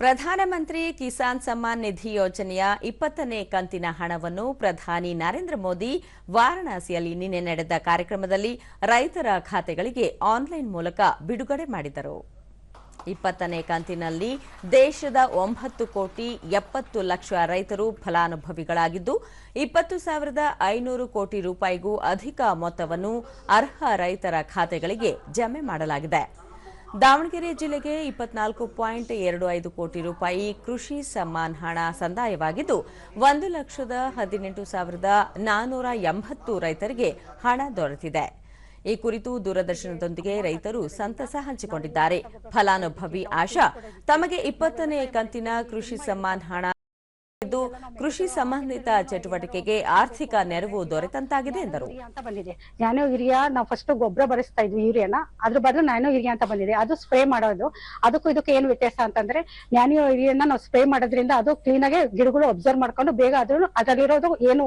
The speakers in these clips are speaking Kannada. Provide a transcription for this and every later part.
ಪ್ರಧಾನಮಂತ್ರಿ ಕಿಸಾನ್ ಸಮ್ಮಾನ್ ನಿಧಿ ಯೋಜನೆಯ ಇಪ್ಪತ್ತನೇ ಕಂತಿನ ಹಣವನ್ನು ಪ್ರಧಾನಿ ನರೇಂದ್ರ ಮೋದಿ ವಾರಣಾಸಿಯಲ್ಲಿ ನಿನ್ನೆ ನಡೆದ ಕಾರ್ಯಕ್ರಮದಲ್ಲಿ ರೈತರ ಖಾತೆಗಳಿಗೆ ಆನ್ಲೈನ್ ಮೂಲಕ ಬಿಡುಗಡೆ ಮಾಡಿದರು. ಇಪ್ಪತ್ತನೇ ಕಂತಿನಲ್ಲಿ ದೇಶದ ಒಂಬತ್ತು ಕೋಟಿ ಎಪ್ಪತ್ತು ಲಕ್ಷ ರೈತರು ಫಲಾನುಭವಿಗಳಾಗಿದ್ದು, ಇಪ್ಪತ್ತು ಸಾವಿರದ ಐನೂರು ಕೋಟಿ ರೂಪಾಯಿಗೂ ಅಧಿಕ ಮೊತ್ತವನ್ನು ಅರ್ಹ ರೈತರ ಖಾತೆಗಳಿಗೆ ಜಮೆ ಮಾಡಲಾಗಿದೆ. ದಾವಣಗೆರೆ ಜಿಲ್ಲೆಗೆ ಇಪ್ಪತ್ನಾಲ್ಕು ಪಾಯಿಂಟ್ ಎರಡು ಐದು ಕೋಟಿ ರೂಪಾಯಿ ಕೃಷಿ ಸಮ್ಮಾನ್ ಹಣ ಸಂದಾಯವಾಗಿದ್ದು, ಒಂದು ಲಕ್ಷದ ಹದಿನೆಂಟು ಸಾವಿರದ ನಾನೂರ ಎಂಬತ್ತು ರೈತರಿಗೆ ಹಣ ದೊರೆತಿದೆ. ಈ ಕುರಿತು ದೂರದರ್ಶನದೊಂದಿಗೆ ರೈತರು ಸಂತಸ ಹಂಚಿಕೊಂಡಿದ್ದಾರೆ. ಫಲಾನುಭವಿ ಆಶಾ, ತಮಗೆ ಇಪ್ಪತ್ತನೇ ಕಂತಿನ ಕೃಷಿ ಸಮ್ಮಾನ್ ಹಣ ಇದ್ದು ಕೃಷಿ ಸಂಬಂಧಿತ ಚಟುವಟಿಕೆಗೆ ಆರ್ಥಿಕ ನೆರವು ದೊರೆತಂತಾಗಿದೆ ಎಂದರು. ಬಂದಿದೆ. ನ್ಯಾನೋ ಯೂರಿಯಾ ನಾವು ಫಸ್ಟ್ ಗೊಬ್ಬರ ಬರೆಸ್ತಾ ಇದ್ವಿ ಯೂರಿಯಾನ. ಅದ್ರ ಬದಲು ನ್ಯಾನೋ ಯೂರಿಯಾ ಅಂತ ಬಂದಿದೆ. ಅದು ಸ್ಪ್ರೇ ಮಾಡೋದು. ಅದಕ್ಕೂ ಇದಕ್ಕೆ ಏನು ವ್ಯತ್ಯಾಸ ಅಂತಂದ್ರೆ ನ್ಯಾನೋ ಯೂರಿಯಾನ ನಾವು ಸ್ಪ್ರೇ ಮಾಡೋದ್ರಿಂದ ಅದು ಕ್ಲೀನ್ ಆಗಿ ಗಿಡಗಳು ಅಬ್ಸರ್ವ್ ಮಾಡ್ಕೊಂಡು ಬೇಗ ಆದ್ರೂ ಅದರಲ್ಲಿರೋದು ಏನು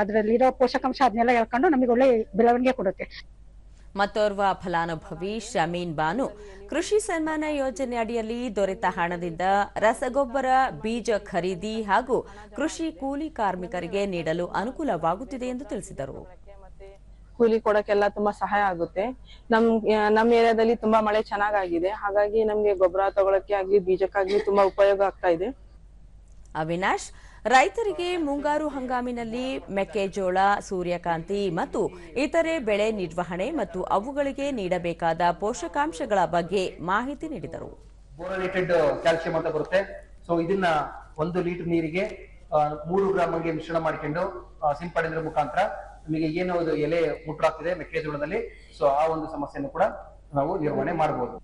ಅದರಲ್ಲಿರೋ ಪೋಷಕಾಂಶ ಅದನ್ನೆಲ್ಲ ಹೇಳ್ಕೊಂಡು ನಮಗೆ ಒಳ್ಳೆ ಬೆಳವಣಿಗೆ ಕೊಡುತ್ತೆ. ಮತ್ತೋರ್ವ ಫಲಾನುಭವಿ ಶಮೀನ್ ಬಾನು ಕೃಷಿ ಸನ್ಮಾನ ಯೋಜನೆ ಅಡಿಯಲ್ಲಿ ದೊರೆತ ಹಣದಿಂದ ರಸಗೊಬ್ಬರ, ಬೀಜ ಖರೀದಿ ಹಾಗೂ ಕೃಷಿ ಕೂಲಿ ಕಾರ್ಮಿಕರಿಗೆ ನೀಡಲು ಅನುಕೂಲವಾಗುತ್ತಿದೆ ಎಂದು ತಿಳಿಸಿದರು. ಕೂಲಿ ಕೊಡಕ್ಕೆಲ್ಲ ತುಂಬಾ ಸಹಾಯ ಆಗುತ್ತೆ. ನಮ್ ನಮ್ಮ ಏರಿಯಾದಲ್ಲಿ ತುಂಬಾ ಮಳೆ ಚೆನ್ನಾಗಾಗಿದೆ. ಹಾಗಾಗಿ ನಮ್ಗೆ ಗೊಬ್ಬರ ತಗೊಳಕ್ಕೆ ಆಗ್ಲಿ, ಬೀಜಕ್ಕಾಗ್ಲಿ ತುಂಬಾ ಉಪಯೋಗ ಆಗ್ತಾ ಇದೆ. ಅವಿನಾಶ್, ರೈತರಿಗೆ ಮುಂಗಾರು ಹಂಗಾಮಿನಲ್ಲಿ ಮೆಕ್ಕೆಜೋಳ, ಸೂರ್ಯಕಾಂತಿ ಮತ್ತು ಇತರೆ ಬೆಳೆ ನಿರ್ವಹಣೆ ಮತ್ತು ಅವುಗಳಿಗೆ ನೀಡಬೇಕಾದ ಪೋಷಕಾಂಶಗಳ ಬಗ್ಗೆ ಮಾಹಿತಿ ನೀಡಿದರು. ಕ್ಯಾಲ್ಸಿಯಂ ಅಂತ ಬರುತ್ತೆ. ಸೊ ಇದನ್ನ ಒಂದು ಲೀಟರ್ ನೀರಿಗೆ ಮೂರು ಗ್ರಾಮ್ ಮಿಶ್ರಣ ಮಾಡ್ಕೊಂಡು ಸಿಂಪಡಣೆ ಮುಖಾಂತರ ನಮಗೆ ಏನು ಎಲೆ ಮುಟ್ರಾಗ್ತಿದೆ ಮೆಕ್ಕೆಜೋಳದಲ್ಲಿ. ಸೊ ಆ ಒಂದು ಸಮಸ್ಯೆಯನ್ನು ಕೂಡ ನಾವು ನಿರ್ವಹಣೆ ಮಾಡಬಹುದು